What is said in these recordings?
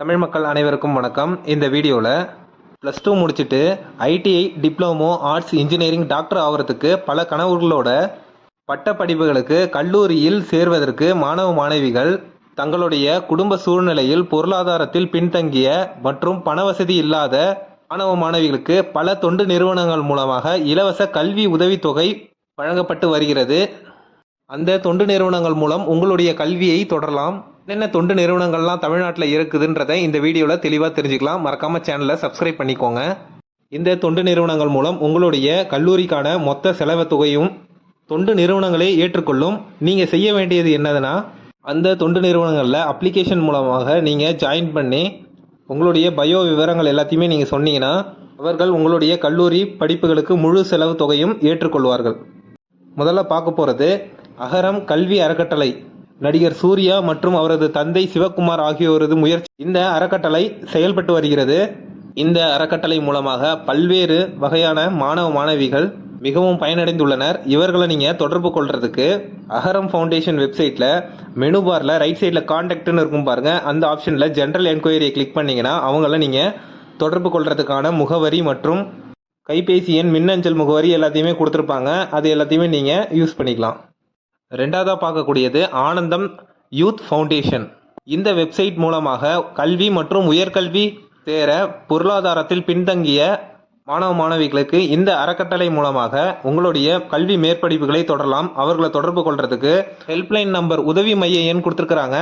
தமிழ் மக்கள் அனைவருக்கும் வணக்கம். இந்த வீடியோவில் ப்ளஸ் டூ முடிச்சுட்டு ITI diploma arts engineering doctor ஆகிறதுக்கு பல கனவுகளோட பட்டப்படிப்புகளுக்கு கல்லூரியில் சேர்வதற்கு மாணவ மாணவிகள் தங்களுடைய குடும்ப சூழ்நிலையில் பொருளாதாரத்தில் பின்தங்கிய மற்றும் பணவசதி இல்லாத மாணவ மாணவிகளுக்கு பல தொண்டு நிறுவனங்கள் மூலமாக இலவச கல்வி உதவித்தொகை வழங்கப்பட்டு வருகிறது. அந்த தொண்டு நிறுவனங்கள் மூலம் உங்களுடைய கல்வியை தொடரலாம். என்னென்ன தொண்டு நிறுவனங்கள்லாம் தமிழ்நாட்டில் இருக்குதுன்றதை இந்த வீடியோவில் தெளிவாக தெரிஞ்சுக்கலாம். மறக்காம சேனலை சப்ஸ்கிரைப் பண்ணிக்கோங்க. இந்த தொண்டு நிறுவனங்கள் மூலம் உங்களுடைய கல்லூரிக்கான மொத்த செலவு தொகையும் தொண்டு நிறுவனங்களே ஏற்றுக்கொள்ளும். நீங்கள் செய்ய வேண்டியது என்னதுன்னா அந்த தொண்டு நிறுவனங்களில் அப்ளிகேஷன் மூலமாக நீங்கள் ஜாயின் பண்ணி உங்களுடைய பயோ விவரங்கள் எல்லாத்தையுமே நீங்கள் சொன்னீங்கன்னா அவர்கள் உங்களுடைய கல்லூரி படிப்புகளுக்கு முழு செலவு தொகையும் ஏற்றுக்கொள்வார்கள். முதல்ல பார்க்க போகிறது அகரம் கல்வி அறக்கட்டளை. நடிகர் சூர்யா மற்றும் அவரது தந்தை சிவகுமார் ஆகியோரது முயற்சி இந்த அறக்கட்டளை செயல்பட்டு வருகிறது. இந்த அறக்கட்டளை மூலமாக பல்வேறு வகையான மாணவ மாணவிகள் மிகவும் பயனடைந்துள்ளனர். இவர்களை நீங்கள் தொடர்பு கொள்றதுக்கு அகரம் ஃபவுண்டேஷன் வெப்சைட்டில் மெனு பாரில் ரைட் சைடில் காண்டாக்ட்னு இருக்கும் பாருங்கள் அந்த ஆப்ஷனில் ஜென்ரல் என்கொயரியை கிளிக் பண்ணிங்கன்னா அவங்கள நீங்கள் தொடர்பு கொள்றதுக்கான முகவரி மற்றும் கைபேசி எண் மின்னஞ்சல் முகவரி எல்லாத்தையுமே கொடுத்துருப்பாங்க. அது எல்லாத்தையுமே நீங்கள் யூஸ் பண்ணிக்கலாம். ரெண்டாவதாக பார்க்கக்கூடியது ஆனந்தம் யூத் ஃபவுண்டேஷன். இந்த வெப்சைட் மூலமாக கல்வி மற்றும் உயர்கல்வி தேர பொருளாதாரத்தில் பின்தங்கிய மாணவ மாணவிகளுக்கு இந்த அறக்கட்டளை மூலமாக உங்களுடைய கல்வி மேற்படிப்புகளை தொடரலாம். அவர்களை தொடர்பு கொள்றதுக்கு ஹெல்ப்லைன் நம்பர் உதவி மைய எண் கொடுத்துருக்குறாங்க.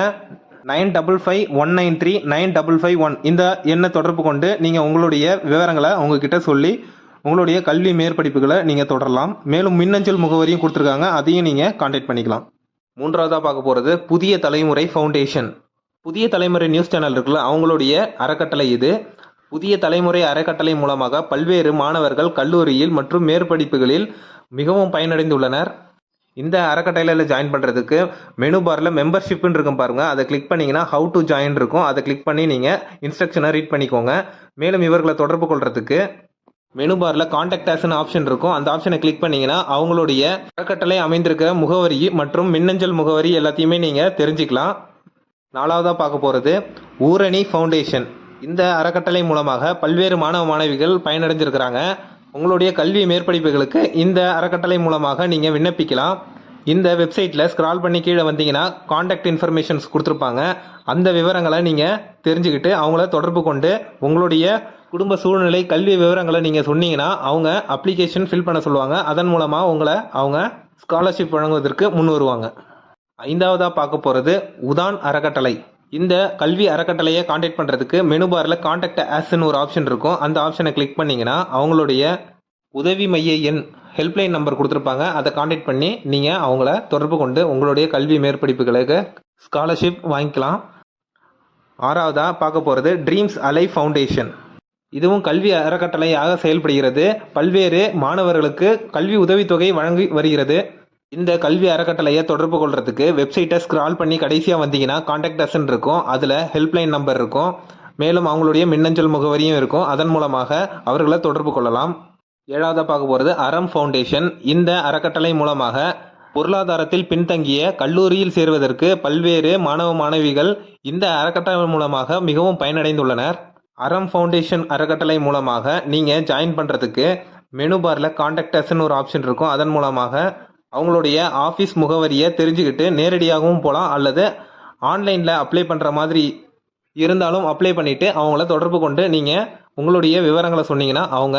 Nine double five one nine three nine double five one. இந்த எண்ணை தொடர்பு கொண்டு நீங்கள் உங்களுடைய விவரங்களை உங்ககிட்ட சொல்லி உங்களுடைய கல்வி மேற்படிப்புகளை நீங்கள் தொடரலாம். மேலும் மின்னஞ்சல் முகவரியும் கொடுத்துருக்காங்க. அதையும் நீங்கள் காண்டாக்ட் பண்ணிக்கலாம். மூன்றாவதாக பார்க்க போகிறது புதிய தலைமுறை ஃபவுண்டேஷன் புதிய தலைமுறை நியூஸ் சேனல் இருக்குல்ல அவங்களுடைய அறக்கட்டளை இது. புதிய தலைமுறை அறக்கட்டளை மூலமாக பல்வேறு மாணவர்கள் கல்லூரியில் மற்றும் மேற்படிப்புகளில் மிகவும் பயனடைந்துள்ளனர். இந்த அறக்கட்டளையில் ஜாயின் பண்ணுறதுக்கு மெனு பாரில் மெம்பர்ஷிப்னு இருக்கும் பாருங்கள் அதை கிளிக் பண்ணிங்கன்னா ஹவு டு ஜாயின் இருக்கும். அதை கிளிக் பண்ணி நீங்கள் இன்ஸ்ட்ரக்ஷனை ரீட் பண்ணிக்கோங்க. மேலும் இவர்களை தொடர்பு கொள்கிறதுக்கு மெனு பாரில் காண்டாக்ட் ஆஸ்னு ஆப்ஷன் இருக்கும். அந்த ஆப்ஷனை கிளிக் பண்ணீங்கன்னா அவங்களுடைய அறக்கட்டளை அமைந்திருக்கிற முகவரி மற்றும் மின்னஞ்சல் முகவரி எல்லாத்தையுமே நீங்கள் தெரிஞ்சுக்கலாம். நாலாவதாக பார்க்க போகிறது ஊரணி ஃபவுண்டேஷன் இந்த அறக்கட்டளை மூலமாக பல்வேறு மாணவ மாணவிகள் பயனடைஞ்சிருக்கிறாங்க. உங்களுடைய கல்வி மேற்படிப்புகளுக்கு இந்த அறக்கட்டளை மூலமாக நீங்கள் விண்ணப்பிக்கலாம். இந்த வெப்சைட்டில் ஸ்க்ரால் பண்ணி கீழே வந்தீங்கன்னா காண்டாக்ட் இன்ஃபர்மேஷன்ஸ் கொடுத்துருப்பாங்க. அந்த விவரங்களை நீங்கள் தெரிஞ்சுக்கிட்டு அவங்கள தொடர்பு கொண்டு உங்களுடைய குடும்ப சூழ்நிலை கல்வி விவரங்களை நீங்கள் சொன்னீங்கன்னா அவங்க அப்ளிகேஷன் ஃபில் பண்ண சொல்லுவாங்க. அதன் மூலமாக உங்களை அவங்க ஸ்காலர்ஷிப் வழங்குவதற்கு முன் வருவாங்க. ஐந்தாவதாக பார்க்க போகிறது உதான் அறக்கட்டளை. இந்த கல்வி அறக்கட்டளையை காண்டாக்ட் பண்ணுறதுக்கு மெனு பாரில் காண்டாக்ட் ஆஸ்ன்னு ஒரு ஆப்ஷன் இருக்கும். அந்த ஆப்ஷனை கிளிக் பண்ணிங்கன்னா அவங்களுடைய உதவி மைய எண் ஹெல்ப்லைன் நம்பர் கொடுத்துருப்பாங்க. அதை காண்டாக்ட் பண்ணி நீங்கள் அவங்கள தொடர்பு கொண்டு உங்களுடைய கல்வி மேற்படிப்புகளுக்கு ஸ்காலர்ஷிப் வாங்கிக்கலாம். ஆறாவதாக பார்க்க போகிறது ட்ரீம்ஸ் அலை ஃபவுண்டேஷன் இதுவும் கல்வி அறக்கட்டளையாக செயல்படுகிறது. பல்வேறு மாணவர்களுக்கு கல்வி உதவித்தொகை வழங்கி வருகிறது. இந்த கல்வி அறக்கட்டளையை தொடர்பு கொள்றதுக்கு வெப்சைட்டை ஸ்க்ரால் பண்ணி கடைசியாக வந்தீங்கன்னா காண்டாக்ட் இருக்கும். அதில் ஹெல்ப்லைன் நம்பர் இருக்கும். மேலும் அவங்களுடைய மின்னஞ்சல் முகவரியும் இருக்கும். அதன் மூலமாக அவர்களை தொடர்பு கொள்ளலாம். ஏழாவதாக பார்க்க போகிறது அறம் ஃபவுண்டேஷன் இந்த அறக்கட்டளை மூலமாக பொருளாதாரத்தில் பின்தங்கிய கல்லூரியில் சேர்வதற்கு பல்வேறு மாணவ மாணவிகள் இந்த அறக்கட்டளை மூலமாக மிகவும் பயனடைந்துள்ளனர். அறம் ஃபவுண்டேஷன் அறக்கட்டளை மூலமாக நீங்கள் ஜாயின் பண்ணுறதுக்கு மெனு பாரில் காண்டக்டர்ஸ்னு ஒரு ஆப்ஷன் இருக்கும். அதன் மூலமாக அவங்களுடைய ஆஃபீஸ் முகவரியை தெரிஞ்சுக்கிட்டு நேரடியாகவும் போகலாம் அல்லது ஆன்லைனில் அப்ளை பண்ணுற மாதிரி இருந்தாலும் அப்ளை பண்ணிவிட்டு அவங்கள தொடர்பு கொண்டு நீங்கள் உங்களுடைய விவரங்களை சொன்னீங்கன்னா அவங்க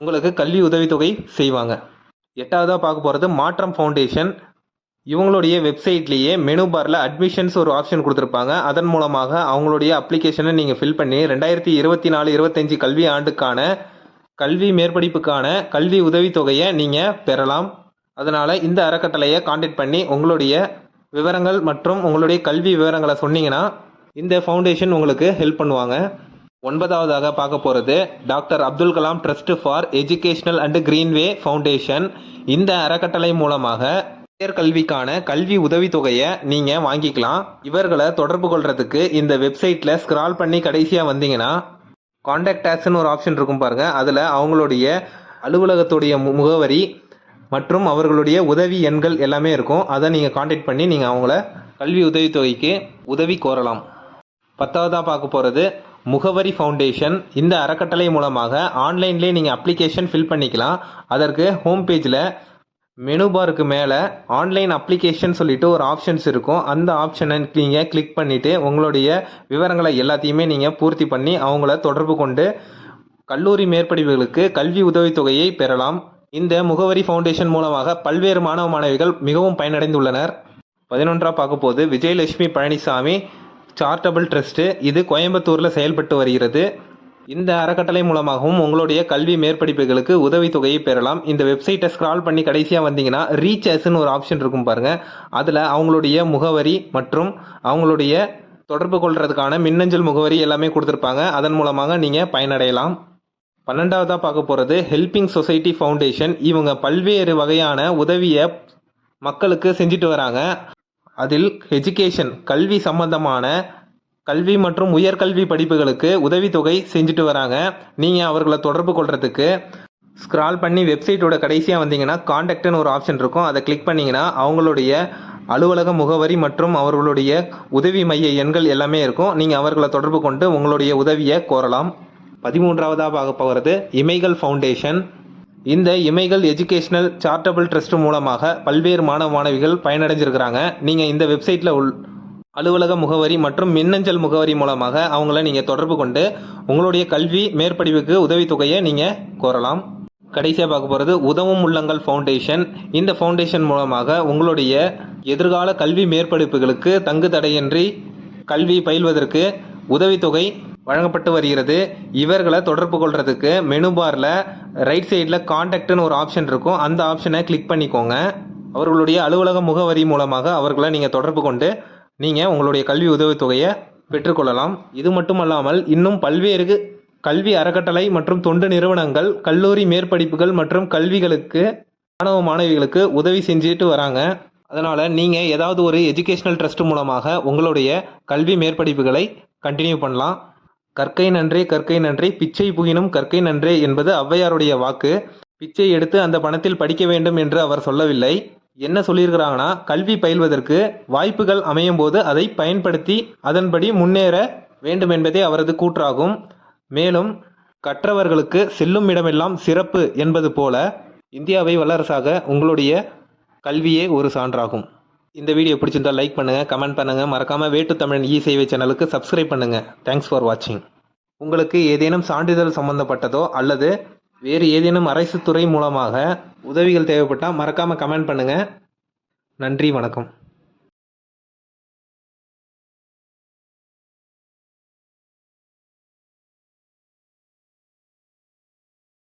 உங்களுக்கு கல்வி உதவித்தொகை செய்வாங்க. எட்டாவதாக பார்க்க போகிறது மாற்றம் ஃபவுண்டேஷன் இவங்களுடைய வெப்சைட்லேயே மெனு பாரில் அட்மிஷன்ஸ் ஒரு ஆப்ஷன் கொடுத்துருப்பாங்க. அதன் மூலமாக அவங்களுடைய அப்ளிகேஷனை நீங்கள் ஃபில் பண்ணி ரெண்டாயிரத்தி இருபத்தி நாலு இருபத்தஞ்சி கல்வி ஆண்டுக்கான கல்வி மேற்படிப்புக்கான கல்வி உதவித்தொகையை நீங்கள் பெறலாம். அதனால் இந்த அறக்கட்டளையை காண்டாக்ட் பண்ணி உங்களுடைய விவரங்கள் மற்றும் உங்களுடைய கல்வி விவரங்களை சொன்னீங்கன்னா இந்த ஃபவுண்டேஷன் உங்களுக்கு ஹெல்ப் பண்ணுவாங்க. ஒன்பதாவதாக பார்க்க போகிறது doctor Abdul Kalam trust for educational and Greenway foundation. இந்த அறக்கட்டளை மூலமாக உயர்கல்விக்கான கல்வி உதவித்தொகையை நீங்கள் வாங்கிக்கலாம். இவர்களை தொடர்பு கொள்றதுக்கு இந்த வெப்சைட்டில் ஸ்க்ரால் பண்ணி கடைசியாக வந்தீங்கன்னா காண்டாக்ட் ஒரு ஆப்ஷன் இருக்கும் பாருங்கள் அதில் அவங்களுடைய அலுவலகத்துடைய மு- முகவரி மற்றும் அவர்களுடைய உதவி எண்கள் எல்லாமே இருக்கும். அதை நீங்கள் காண்டாக்ட் பண்ணி நீங்கள் அவங்கள கல்வி உதவித்தொகைக்கு உதவி கோரலாம். பத்தாவதாக பார்க்க போகிறது முகவரி ஃபவுண்டேஷன் இந்த அறக்கட்டளை மூலமாக ஆன்லைன்லேயே நீங்கள் அப்ளிகேஷன் ஃபில் பண்ணிக்கலாம். அதற்கு ஹோம் பேஜில் மெனு பாருக்கு மேலே ஆன்லைன் அப்ளிகேஷன் சொல்லிட்டு ஒரு ஆப்ஷன்ஸ் இருக்கும். அந்த ஆப்ஷனை நீங்கள் கிளிக் பண்ணிவிட்டு உங்களுடைய விவரங்களை எல்லாத்தையுமே நீங்கள் பூர்த்தி பண்ணி அவங்கள தொடர்பு கொண்டு கல்லூரி மேற்படிப்புகளுக்கு கல்வி உதவித்தொகையை பெறலாம். இந்த முகவரி ஃபவுண்டேஷன் மூலமாக பல்வேறு மாணவ மாணவிகள் மிகவும் பயனடைந்துள்ளனர். பதினொன்றாக பார்க்க போது விஜயலட்சுமி பழனிசாமி சார்ட்டபிள் ட்ரஸ்ட்டு இது கோயம்புத்தூரில் செயல்பட்டு வருகிறது. இந்த அறக்கட்டளை மூலமாகவும் உங்களுடைய கல்வி மேற்படிப்புகளுக்கு உதவித்தொகையை பெறலாம். இந்த வெப்சைட்டை ஸ்க்ரால் பண்ணி கடைசியாக வந்தீங்கன்னா ரீச் அஸ்ன்னு ஒரு ஆப்ஷன் இருக்கும் பாருங்கள் அதில் அவங்களுடைய முகவரி மற்றும் அவங்களுடைய தொடர்பு கொள்கிறதுக்கான மின்னஞ்சல் முகவரி எல்லாமே கொடுத்துருப்பாங்க. அதன் மூலமாக நீங்கள் பயனடையலாம். பன்னெண்டாவதாக பார்க்க போகிறது ஹெல்பிங் சொசைட்டி ஃபவுண்டேஷன் இவங்க பல்வேறு வகையான உதவியை மக்களுக்கு செஞ்சுட்டு வராங்க. அதில் எஜுகேஷன் கல்வி சம்பந்தமான கல்வி மற்றும் உயர்கல்வி படிப்புகளுக்கு உதவித்தொகை செஞ்சுட்டு வராங்க. நீங்கள் அவர்களை தொடர்பு கொள்றதுக்கு ஸ்க்ரால் பண்ணி வெப்சைட்டோட கடைசியாக வந்தீங்கன்னா காண்டாக்ட்னு ஒரு ஆப்ஷன் இருக்கும். அதை கிளிக் பண்ணிங்கன்னா அவங்களுடைய அலுவலக முகவரி மற்றும் அவர்களுடைய உதவி மைய எண்கள் எல்லாமே இருக்கும். நீங்கள் அவர்களை தொடர்பு கொண்டு உங்களுடைய உதவியை கோரலாம். பதிமூன்றாவதாக பார்க்க போகிறது இமைகள் ஃபவுண்டேஷன் இந்த இமைகள் எஜுகேஷனல் சார்ட்டபிள் ட்ரஸ்ட் மூலமாக பல்வேறு மாணவ மாணவிகள் பயனடைஞ்சிருக்கிறாங்க. நீங்கள் இந்த வெப்சைட்டில் உள் அலுவலக முகவரி மற்றும் மின்னஞ்சல் முகவரி மூலமாக அவங்கள நீங்கள் தொடர்பு கொண்டு உங்களுடைய கல்வி மேற்படிவுக்கு உதவித்தொகையை நீங்கள் கோரலாம். கடைசியாக பார்க்க போகிறது உதவும் உள்ளங்கள் ஃபவுண்டேஷன் இந்த ஃபவுண்டேஷன் மூலமாக உங்களுடைய எதிர்கால கல்வி மேற்படிப்புகளுக்கு தங்கு தடையின்றி கல்வி பயில்வதற்கு உதவித்தொகை வழங்கப்பட்டு வருகிறது. இவர்களை தொடர்பு கொள்கிறதுக்கு மெனு பாரில் ரைட் சைடில் காண்டாக்ட்னு ஒரு ஆப்ஷன் இருக்கும். அந்த ஆப்ஷனை கிளிக் பண்ணிக்கோங்க. அவர்களுடைய அலுவலக முகவரி மூலமாக அவர்களை நீங்கள் தொடர்பு கொண்டு நீங்கள் உங்களுடைய கல்வி உதவித்தொகையை பெற்றுக்கொள்ளலாம் இது மட்டுமல்லாமல் இன்னும் பல்வேறு கல்வி அறக்கட்டளை மற்றும் தொண்டு நிறுவனங்கள் கல்லூரி மேற்படிப்புகள் மற்றும் கல்விகளுக்கு மாணவ மாணவிகளுக்கு உதவி செஞ்சுட்டு வராங்க. அதனால் நீங்கள் ஏதாவது ஒரு எஜுகேஷ்னல் ட்ரஸ்ட் மூலமாக உங்களுடைய கல்வி மேற்படிப்புகளை கண்டினியூ பண்ணலாம். கற்கை நன்றே கற்கை நன்றே பிச்சை புகினும் கற்கை நன்றே என்பது ஔவையாருடைய வாக்கு. பிச்சை எடுத்து அந்த பணத்தில் படிக்க வேண்டும் என்று அவர் சொல்லவில்லை. என்ன சொல்லியிருக்கிறாங்கன்னா கல்வி பயில்வதற்கு வாய்ப்புகள் அமையும் போது அதை பயன்படுத்தி அதன்படி முன்னேற வேண்டும் என்பதே அவரது கூற்றாகும். மேலும் கற்றவர்களுக்கு செல்லும் இடமெல்லாம் சிறப்பு என்பது போல இந்தியாவை வல்லரசாக உங்களுடைய கல்வியே ஒரு சான்றாகும். இந்த வீடியோ பிடிச்சிருந்தால் லைக் பண்ணுங்கள் கமெண்ட் பண்ணுங்கள் மறக்காமல் வேட்டு தமிழன் இ சேவை சேனலுக்கு சப்ஸ்கிரைப் பண்ணுங்கள் தேங்க்ஸ் ஃபார் வாட்சிங் உங்களுக்கு ஏதேனும் சான்றிதழ் சம்பந்தப்பட்டதோ அல்லது வேறு ஏதேனும் அரசு துறை மூலமாக உதவிகள் தேவைப்பட்டால் மறக்காமல் கமெண்ட் பண்ணுங்கள் நன்றி வணக்கம்.